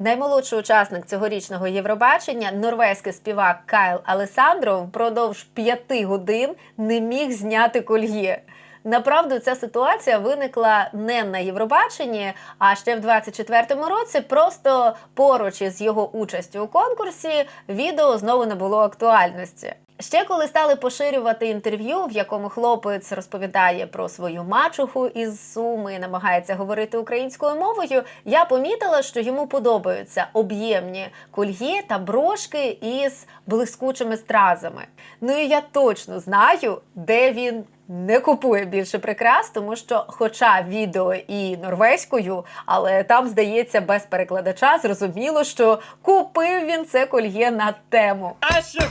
Наймолодший учасник цьогорічного Євробачення, норвезький співак Кайл Алесандро, впродовж п'яти годин не міг зняти кольє. Направду, ця ситуація виникла не на Євробаченні, а ще в 24-му році. Просто поруч із його участю у конкурсі відео знову не було актуальності. Ще коли стали поширювати інтерв'ю, в якому хлопець розповідає про свою мачуху із Суми і намагається говорити українською мовою, я помітила, що йому подобаються об'ємні кольє та брошки із блискучими стразами. Ну і я точно знаю, де він не купує більше прикрас, тому що, хоча відео і норвезькою, але там, здається, без перекладача зрозуміло, що купив він це кольє на тему.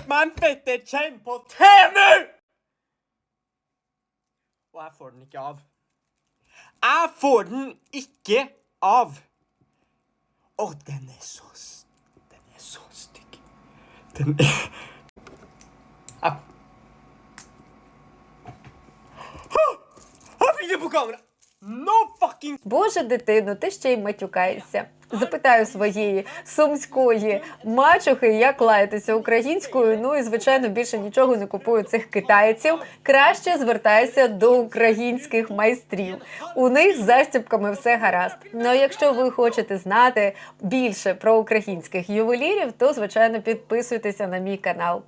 Meg en fette chain på Temu! Og jeg får den ikke av. Jeg får den er er så stygg. Den er Jeg Åh! På kamera! No fucking Боже, дитино, ти ще й матюкаєшся. Запитаю своєї сумської мачухи, як лаятися українською. Ну і звичайно більше нічого не купую цих китайців. Краще звертайся до українських майстрів. У них з застібками все гаразд. Ну а якщо ви хочете знати більше про українських ювелірів, то звичайно підписуйтеся на мій канал.